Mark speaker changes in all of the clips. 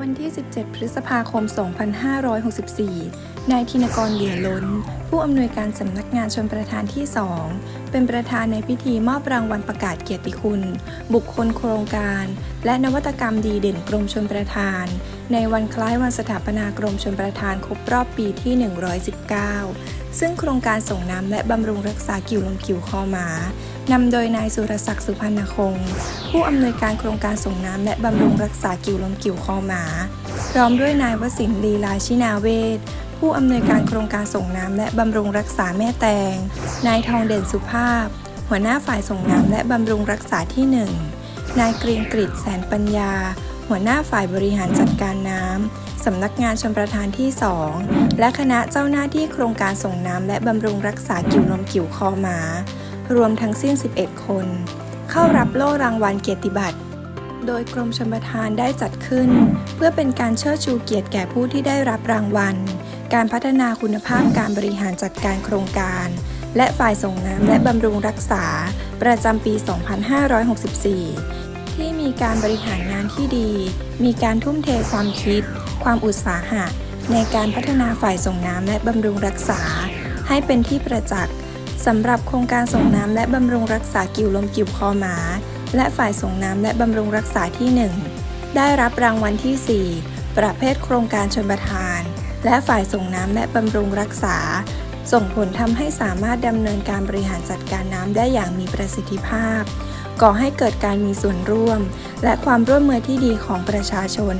Speaker 1: วันที่ 17 พฤษภาคม 2564 นายธินกรเหลือล้น ผู้อำนวยการสำนักงานชนประธานที่ 2 เป็นประธานในพิธีมอบรางวัลประกาศเกียรติคุณ บุคคลโครงการ และนวัตกรรมดีเด่นกรมชนประธาน ในวันคล้ายวันสถาปนากรมชนประทานครบรอบปีที่ 119 ซึ่งโครงการส่งน้ำและบำรุงรักษากิ่วลมกิ่วคอหมานำโดยนายสุรศักดิ์สุพรรณคง ผู้อำนวยการโครงการส่งน้ำและบำรุงรักษากิ่วลมกิ่วคอหมา พร้อมด้วยนายวสินลีลาชินาเวศผู้อำนวยการโครงการส่งน้ำและบำรุงรักษาแม่แตง นายทองเด่นสุภาพ หัวหน้าฝ่ายส่งน้ำและบำรุงรักษาที่หนึ่งนายเกรียงกริดแสนปัญญา หัวหน้าฝ่ายบริหารจัดการน้ำ สำนักงานชนประทานที่ 2 และคณะเจ้าหน้าที่โครงการส่งน้ำและบำรุงรักษากิ่วลมกิ่วคอหมา รวมทั้งสิ้น 11 คน เข้ารับโล่รางวัลเกียรติบัตร โดยกรมชลประทานได้จัดขึ้น เพื่อเป็นการเชิดชูเกียรติแก่ผู้ที่ได้รับรางวัล การพัฒนาคุณภาพการบริหารจัดการโครงการ และฝ่ายส่งน้ำและบำรุงรักษา ประจำปี 2564 มีการบริหารงานที่ดี มีการทุ่มเทความคิด ความอุตสาหะ ในการพัฒนาฝ่ายส่งน้ำและบำรุงรักษา ให้เป็นที่ประจักษ์สำหรับโครงการส่งน้ำและบำรุงรักษากิ่วลมกิ่วคอหมา และฝ่ายส่งน้ำและบำรุงรักษาที่ 1 ได้รับรางวัลที่ 4 ประเภทโครงการชนประทาน และฝ่ายส่งน้ำและบำรุงรักษา ส่งผลทำให้สามารถดำเนินการบริหารจัดการน้ำได้อย่างมีประสิทธิภาพ ก่อให้เกิดการมีส่วนร่วม และความร่วมมือที่ดีของประชาชน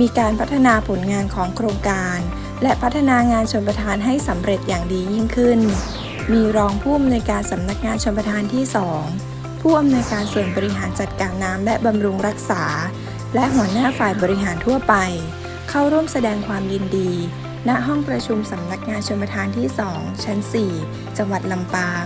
Speaker 1: มีการพัฒนาผลงานของโครงการ และพัฒนางานชนประทานให้สำเร็จอย่างดียิ่งขึ้น มีรองผู้อำนวยการสำนักงานชนประทานที่ 2 ผู้อำนวยการส่วนบริหารจัดการน้ำและบำรุงรักษา และหัวหน้าฝ่ายบริหารทั่วไป เข้าร่วมแสดงความยินดี ณ ห้องประชุมสำนักงานชนประทานที่ 2 ชั้น 4 จังหวัดลำปาง